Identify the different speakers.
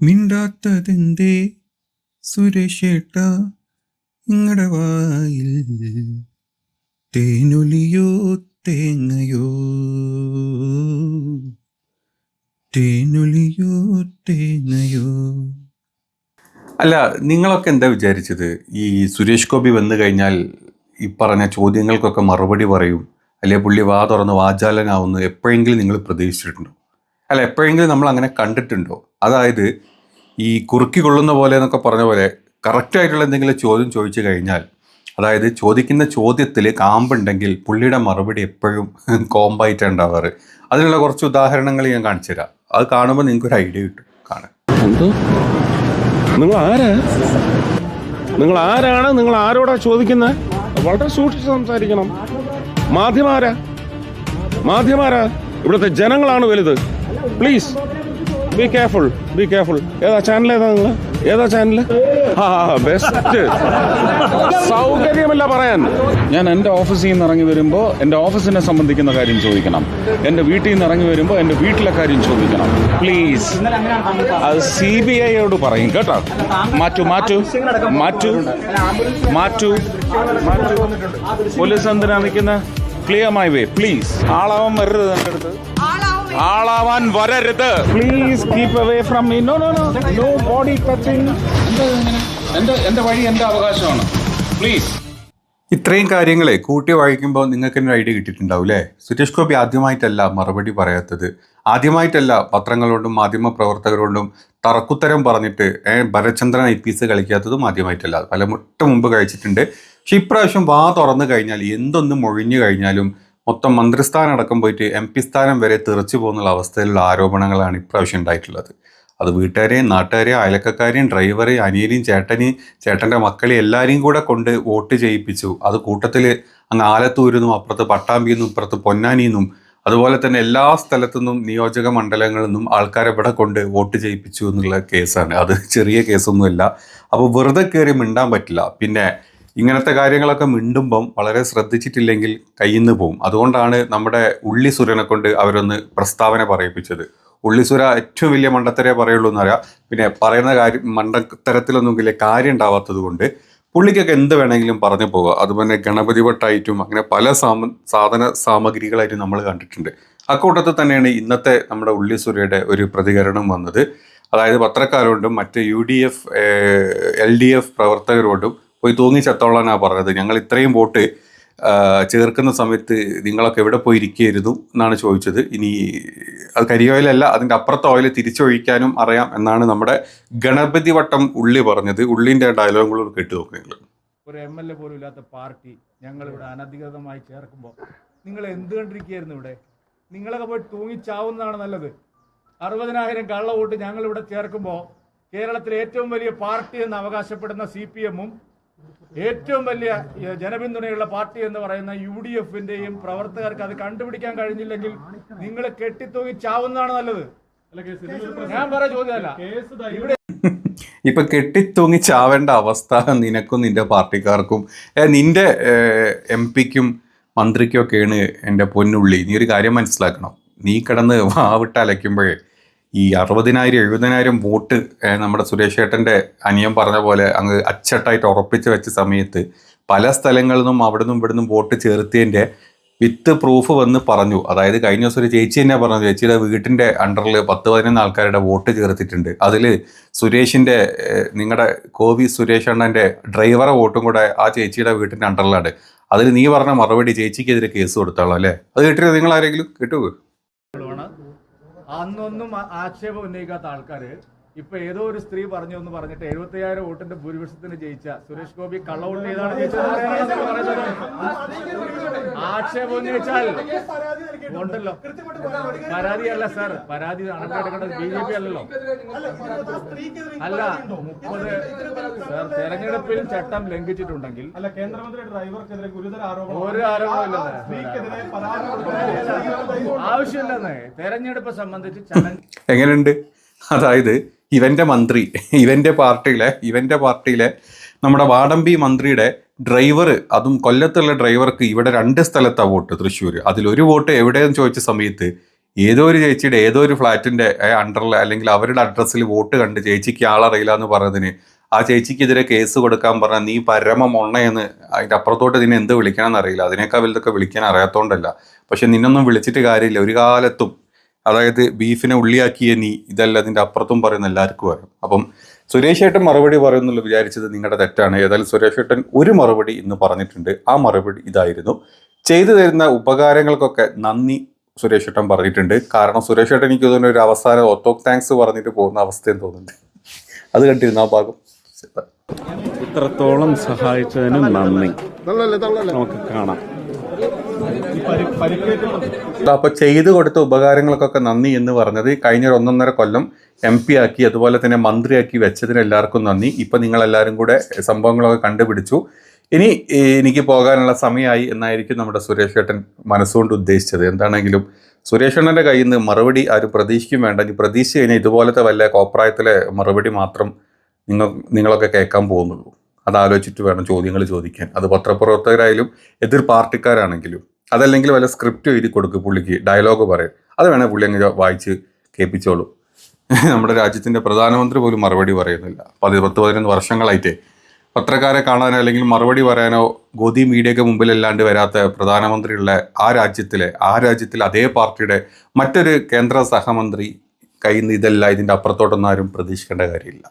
Speaker 1: മിണ്ടാത്തതെന്തേ? സുരേഷേട്ട നിങ്ങളുടെ വായിൽ തേനൊലിയോ തേങ്ങയോ? തേനൊലിയോ തേങ്ങയോ? അല്ല നിങ്ങളൊക്കെ എന്താ വിചാരിച്ചത്? ഈ സുരേഷ് ഗോപി വന്നു കഴിഞ്ഞാൽ ഈ പറഞ്ഞ ചോദ്യങ്ങൾക്കൊക്കെ മറുപടി പറയും അല്ലെ പുള്ളി വാ തുറന്ന് വാചാലനാവുന്നു എപ്പോഴെങ്കിലും നിങ്ങൾ പ്രതീക്ഷിച്ചിട്ടുണ്ടോ? അല്ല എപ്പോഴെങ്കിലും നമ്മൾ അങ്ങനെ കണ്ടിട്ടുണ്ടോ? അതായത് ഈ കുറുക്കി കൊള്ളുന്ന പോലെ എന്നൊക്കെ പറഞ്ഞ പോലെ കറക്റ്റായിട്ടുള്ള എന്തെങ്കിലും ചോദ്യം ചോദിച്ചു കഴിഞ്ഞാൽ അതായത് ചോദിക്കുന്ന ചോദ്യത്തിൽ കാമ്പുണ്ടെങ്കിൽ പുള്ളിയുടെ മറുപടി എപ്പോഴും കോമ്പായിട്ടാണ് ഉണ്ടാവാറ്. അതിനുള്ള കുറച്ച് ഉദാഹരണങ്ങൾ ഞാൻ കാണിച്ചു തരാം. അത് കാണുമ്പോൾ നിങ്ങൾക്ക് ഒരു ഐഡിയ കിട്ടും. കാണാൻ
Speaker 2: നിങ്ങൾ ആരാ? നിങ്ങൾ ആരാണ്? നിങ്ങൾ ആരോടാ ചോദിക്കുന്നത് വളരെ സൂക്ഷിച്ച് സംസാരിക്കണം. മാധ്യമാരാ മാധ്യമാരാ ഇവിടുത്തെ ജനങ്ങളാണ് വലുത്. Please be careful be careful ഏതാ ചാനൽ ഏതാ നിങ്ങൾ ഏതാ ചാനൽ ബെസ്റ്റ് സൗകര്യമല്ല പറയാൻ. ഞാൻ എന്റെ ഓഫീസിൽ നിന്ന് ഇറങ്ങി വരുമ്പോൾ എന്റെ ഓഫീസിനെ സംബന്ധിക്കുന്ന കാര്യം ചോദിക്കണം. എന്റെ വീട്ടിൽ നിന്ന് ഇറങ്ങി വരുമ്പോൾ എന്റെ വീട്ടിലെ കാര്യം ചോദിക്കണം. പ്ലീസ് അത് സി ബി ഐയോട് പറയും കേട്ടോ. മാറ്റു മാറ്റു മാറ്റു മാറ്റു മാറ്റു. പോലീസ് എന്തിനാ നിൽക്കുന്ന? ക്ലിയർ മൈ വേ പ്ലീസ് ആളാവാൻ വരരുത് എന്റെ അടുത്ത്. ആളാവാൻ വരരുത്. Please keep away from me no no no no body touching എന്റെ എന്റെ വഴി എന്റെ അവകാശമാണ്. പ്ലീസ്
Speaker 1: ഇത്രയും കാര്യങ്ങളെ കൂട്ടി വായിക്കുമ്പോൾ നിങ്ങൾക്ക് ഒരു ഐഡിയ കിട്ടിയിട്ടുണ്ടാവും അല്ലേ സുരേഷ് ഗോപി ആദ്യമായിട്ടല്ല മറുപടി പറയാത്തത്. ആദ്യമായിട്ടല്ല പത്രങ്ങളോടും മാധ്യമ പ്രവർത്തകരോടും തറക്കുത്തരം പറഞ്ഞിട്ട് ഏ, ഭരചന്ദ്രൻ ഐ പി എസ് കളിക്കാത്തതും ആദ്യമായിട്ടല്ല. പല മുട്ട മുമ്പ് കഴിച്ചിട്ടുണ്ട്. പക്ഷെ ഇപ്രാവശ്യം വാ തുറന്നു കഴിഞ്ഞാൽ എന്തൊന്ന് മൊഴിഞ്ഞു കഴിഞ്ഞാലും മൊത്തം മന്ത്രിസ്ഥാനം അടക്കം പോയിട്ട് എം പി സ്ഥാനം വരെ തെറിച്ചു പോകുന്ന അവസ്ഥയിലുള്ള ആരോപണങ്ങളാണ് ഇപ്രാവശ്യം ഉണ്ടായിട്ടുള്ളത്. അത് വീട്ടുകാരെയും നാട്ടുകാരെയും അയലക്കക്കാരെയും ഡ്രൈവറെയും അനിയനെയും ചേട്ടനെയും ചേട്ടന്റെ മക്കളെയും എല്ലാവരെയും കൂടെ കൊണ്ട് വോട്ട് ചെയ്യിപ്പിച്ചു. അത് കൂട്ടത്തിൽ അങ്ങ് ആലത്തൂരിന്നും അപ്പുറത്ത് പട്ടാമ്പിന്നും ഇപ്പുറത്ത് പൊന്നാനിന്നും അതുപോലെ തന്നെ എല്ലാ സ്ഥലത്തു നിന്നും നിയോജക മണ്ഡലങ്ങളിൽ നിന്നും ആൾക്കാരെ ഇവിടെ കൊണ്ട് വോട്ട് ചെയ്യിപ്പിച്ചു എന്നുള്ള കേസാണ്. അത് ചെറിയ കേസൊന്നുമല്ല. അപ്പോൾ വെറുതെ കയറി മിണ്ടാൻ പറ്റില്ല. പിന്നെ ഇങ്ങനത്തെ കാര്യങ്ങളൊക്കെ മിണ്ടുമ്പം വളരെ ശ്രദ്ധിച്ചിട്ടില്ലെങ്കിൽ കയ്യിൽ നിന്ന് പോകും അതുകൊണ്ടാണ് നമ്മുടെ ഉള്ളി സുരനെ കൊണ്ട് അവരൊന്ന് പ്രസ്താവന പറയിപ്പിച്ചത്. ഉള്ളിസുര ഏറ്റവും വലിയ മണ്ടത്തരേ പറയുള്ളൂ എന്നറിയാം പിന്നെ പറയുന്ന കാര്യം മണ്ടത്തരത്തിലൊന്നും വലിയ കാര്യം ഉണ്ടാവാത്തത് കൊണ്ട് പുള്ളിക്കൊക്കെ എന്ത് വേണമെങ്കിലും പറഞ്ഞു പോവുക അതുപോലെ ഗണപതി വട്ടായിട്ടും അങ്ങനെ പല സാമ സാധന സാമഗ്രികളായിട്ടും നമ്മൾ കണ്ടിട്ടുണ്ട്. അക്കൂട്ടത്തിൽ തന്നെയാണ് ഇന്നത്തെ നമ്മുടെ ഉള്ളിസുരയുടെ ഒരു പ്രതികരണം വന്നത്. അതായത് പത്രക്കാരോടും മറ്റ് U D F L D F പ്രവർത്തകരോടും പോയി തൂങ്ങി ചത്തോളാനാണ് പറഞ്ഞത്. ഞങ്ങൾ ഇത്രയും വോട്ട് ചേർക്കുന്ന സമയത്ത് നിങ്ങളൊക്കെ എവിടെ പോയി ഇരിക്കുകയായിരുന്നു എന്നാണ് ചോദിച്ചത്. ഇനി അത് കരിയോയിലല്ല അതിന്റെ അപ്പുറത്തെ ഓയിൽ തിരിച്ചൊഴിക്കാനും അറിയാം എന്നാണ് നമ്മുടെ ഗണപതി വട്ടം ഉള്ളി പറഞ്ഞത്. ഉള്ളിന്റെ ഡയലോഗുകൾ കേട്ടു നോക്കുക നിങ്ങൾ.
Speaker 3: ഒരു എം എൽ എ പോലും ഇല്ലാത്ത പാർട്ടി ഞങ്ങൾ ഇവിടെ അനധികൃതമായി ചേർക്കുമ്പോൾ നിങ്ങൾ എന്ത് കണ്ടിരിക്കുകയായിരുന്നു ഇവിടെ? നിങ്ങളൊക്കെ പോയി തൂങ്ങിച്ചാവുന്നതാണ് നല്ലത്. അറുപതിനായിരം കള്ള വോട്ട് ഞങ്ങൾ ഇവിടെ ചേർക്കുമ്പോൾ കേരളത്തിലെ ഏറ്റവും വലിയ പാർട്ടി എന്ന് അവകാശപ്പെടുന്ന സി പി എമ്മും ഏറ്റവും വലിയ ജനപിന്തുണയുള്ള പാർട്ടി എന്ന് പറയുന്ന യു ഡി എഫിന്റെയും പ്രവർത്തകർക്ക് അത് കണ്ടുപിടിക്കാൻ കഴിഞ്ഞില്ലെങ്കിൽ നിങ്ങൾ കെട്ടിത്തൂങ്ങി ചാവുന്നതാണ് നല്ലത്. ഞാൻ പറ ചോദ്യമല്ല. ഇവിടെ
Speaker 1: ഇപ്പൊ കെട്ടിത്തൂങ്ങി ചാവേണ്ട അവസ്ഥ നിനക്കും നിന്റെ പാർട്ടിക്കാർക്കും നിന്റെ എം പിക്കും മന്ത്രിക്കും ഒക്കെയാണ് എന്റെ പൊന്നുള്ളി. നീ ഒരു കാര്യം മനസ്സിലാക്കണം. നീ കിടന്ന് വാവിട്ട് അലയ്ക്കുമ്പോഴേ ഈ അറുപതിനായിരം എഴുപതിനായിരം വോട്ട് നമ്മുടെ സുരേഷ് ഏട്ടന്റെ അനിയം പറഞ്ഞ പോലെ അങ്ങ് അച്ചട്ടായിട്ട് ഉറപ്പിച്ച് വെച്ച സമയത്ത് പല സ്ഥലങ്ങളിൽ നിന്നും അവിടെ നിന്നും ഇവിടെ നിന്നും വോട്ട് ചേർത്തിയതിന്റെ വിത്ത് പ്രൂഫ് വന്ന് പറഞ്ഞു. അതായത് കഴിഞ്ഞ ദിവസം ഒരു ചേച്ചി തന്നെ പറഞ്ഞു ചേച്ചിയുടെ വീട്ടിന്റെ അണ്ടറിൽ പത്ത് പതിനൊന്ന് ആൾക്കാരുടെ വോട്ട് ചേർത്തിട്ടുണ്ട്. അതിൽ സുരേഷിന്റെ നിങ്ങളുടെ കോവി സുരേഷ് അണ്ണന്റെ ഡ്രൈവറെ വോട്ടും കൂടെ ആ ചേച്ചിയുടെ വീട്ടിന്റെ അണ്ടറിലാണ്. അതിൽ നീ പറഞ്ഞ മറുപടി ചേച്ചിക്കെതിരെ കേസ് കൊടുത്താളോ അല്ലേ അത് കേട്ടിട്ട് നിങ്ങൾ ആരെങ്കിലും കേട്ടു
Speaker 3: അന്നൊന്നും ആക്ഷേപം ഉന്നയിക്കാത്ത ആൾക്കാര് ഇപ്പൊ ഏതോ ഒരു സ്ത്രീ പറഞ്ഞു എന്ന് പറഞ്ഞിട്ട് എഴുപത്തി അയ്യായിരം വോട്ടിന്റെ ഭൂരിപക്ഷത്തിന് ജയിച്ച സുരേഷ് ഗോപി കള്ള വോട്ട് ചെയ്താണ് ജയിച്ചത്. ആക്ഷേപം ഉന്നയിച്ചാൽ ഉണ്ടല്ലോ പരാതിയല്ല സാർ പരാതി നടപടിയെടുക്കേണ്ടത് ബി ജെ പി അല്ലല്ലോ അല്ല മുപ്പത് സാർ തെരഞ്ഞെടുപ്പിൽ ചട്ടം ലംഘിച്ചിട്ടുണ്ടെങ്കിൽ
Speaker 4: അല്ല കേന്ദ്രമന്ത്രി ഡ്രൈവർക്കെതിരെ ഗുരുതര ആരോപണം
Speaker 3: ഒരു ആരോപണമില്ലെന്ന്
Speaker 4: പരാതി
Speaker 3: ആവശ്യമില്ലെന്ന് തെരഞ്ഞെടുപ്പ് സംബന്ധിച്ച് ചലഞ്ച്
Speaker 1: എങ്ങനെയുണ്ട് അതായത് ഇവന്റെ മന്ത്രി ഇവന്റെ പാർട്ടിയിലെ ഇവന്റെ പാർട്ടിയിലെ നമ്മുടെ വാടമ്പി മന്ത്രിയുടെ ഡ്രൈവർ അതും കൊല്ലത്തുള്ള ഡ്രൈവർക്ക് ഇവിടെ രണ്ട് സ്ഥലത്താണ് വോട്ട് തൃശ്ശൂർ അതിലൊരു വോട്ട് എവിടെയെന്ന് ചോദിച്ച സമയത്ത് ഏതോ ഒരു ചേച്ചിയുടെ ഏതോ ഒരു ഫ്ലാറ്റിന്റെ അണ്ടറിൽ അല്ലെങ്കിൽ അവരുടെ അഡ്രസ്സിൽ വോട്ട് കണ്ട് ചേച്ചിക്ക് ആളറിയില്ല എന്ന് പറഞ്ഞതിന് ആ ചേച്ചിക്കെതിരെ കേസ് കൊടുക്കാൻ പറഞ്ഞാൽ നീ പരമ മൊണ്ണയെന്ന് അതിന്റെ അപ്പുറത്തോട്ട് നിന്നെ എന്ത് വിളിക്കണമെന്ന് അറിയില്ല. അതിനേക്കാൾ വലുതൊക്കെ വിളിക്കാൻ അറിയാത്തതുകൊണ്ടല്ല പക്ഷെ നിന്നൊന്നും വിളിച്ചിട്ട് കാര്യമില്ല. ഒരു കാലത്തും അതായത് ബീഫിനെ ഉള്ളിയാക്കിയ നീ ഇതല്ല അതിന്റെ അപ്പുറത്തും പറയുന്ന എല്ലാവർക്കും അറിയാം. അപ്പം സുരേഷ് ഏട്ടൻ മറുപടി പറയുന്നുള്ള വിചാരിച്ചത് നിങ്ങളുടെ തെറ്റാണ്. ഏതായാലും സുരേഷ് ഏട്ടൻ ഒരു മറുപടി ഇന്ന് പറഞ്ഞിട്ടുണ്ട്. ആ മറുപടി ഇതായിരുന്നു. ചെയ്തു തരുന്ന ഉപകാരങ്ങൾക്കൊക്കെ നന്ദി സുരേഷ് ഏട്ടൻ പറഞ്ഞിട്ടുണ്ട്. കാരണം സുരേഷ് ഏട്ടൻ എനിക്ക് തോന്നുന്ന ഒരു അവസാനം ഒത്തോക്ക് താങ്ക്സ് പറഞ്ഞിട്ട് പോകുന്ന അവസ്ഥയും തോന്നുന്നുണ്ട്. അത് കണ്ടിരുന്നു ആ ഭാഗം?
Speaker 2: ഇത്രത്തോളം സഹായിച്ചതിന് നന്ദി. നമുക്ക് കാണാം.
Speaker 4: ഈ പരി പരിക്കേറ്റ
Speaker 1: അപ്പൊ ചെയ്തു കൊടുത്ത ഉപകാരങ്ങൾക്കൊക്കെ നന്ദി എന്ന് പറഞ്ഞത് കഴിഞ്ഞ ഒരു ഒന്നൊന്നര കൊല്ലം എം പി ആക്കി അതുപോലെ തന്നെ മന്ത്രിയാക്കി വെച്ചതിന് എല്ലാവർക്കും നന്ദി. ഇപ്പൊ നിങ്ങൾ എല്ലാവരും കൂടെ സംഭവങ്ങളൊക്കെ കണ്ടുപിടിച്ചു. ഇനി എനിക്ക് പോകാനുള്ള സമയമായി എന്നായിരിക്കും നമ്മുടെ സുരേഷ് ഏട്ടൻ മനസ്സുകൊണ്ട് ഉദ്ദേശിച്ചത്. എന്താണെങ്കിലും സുരേഷ് ഏട്ടന്റെ കയ്യിൽ നിന്ന് മറുപടി ആരും പ്രതീക്ഷിക്കും വേണ്ട. ഇനി പ്രതീക്ഷിച്ച് കഴിഞ്ഞാൽ ഇതുപോലത്തെ വല്ല കോപ്രായത്തിലെ മറുപടി മാത്രം നിങ്ങൾ നിങ്ങളൊക്കെ കേൾക്കാൻ പോകുന്നുള്ളൂ. അത് ആലോചിച്ചിട്ട് വേണം ചോദ്യങ്ങൾ ചോദിക്കാൻ. അത് പത്രപ്രവർത്തകരായാലും എതിർ പാർട്ടിക്കാരാണെങ്കിലും. അതല്ലെങ്കിൽ വല്ല സ്ക്രിപ്റ്റ് എഴുതി കൊടുക്കും പുള്ളിക്ക് ഡയലോഗ് പറയും. അത് വേണേൽ പുള്ളി അങ്ങ് വായിച്ച് കേൾപ്പിച്ചോളൂ. നമ്മുടെ രാജ്യത്തിന്റെ പ്രധാനമന്ത്രി പോലും മറുപടി പറയുന്നില്ല. പതി പത്ത് പതിനൊന്ന് വർഷങ്ങളായിട്ടേ. പത്രക്കാരെ കാണാനോ അല്ലെങ്കിൽ മറുപടി പറയാനോ ഗോതി മീഡിയയ്ക്ക് മുമ്പിലല്ലാണ്ട് വരാത്ത പ്രധാനമന്ത്രിയുള്ള ആ രാജ്യത്തിലെ ആ രാജ്യത്തിലെ അതേ പാർട്ടിയുടെ മറ്റൊരു കേന്ദ്ര സഹമന്ത്രി കയ്യിൽ നിന്ന് ഇതല്ല ഇതിന്റെ അപ്പുറത്തോട്ടൊന്നും ആരും പ്രതീക്ഷിക്കേണ്ട കാര്യമില്ല.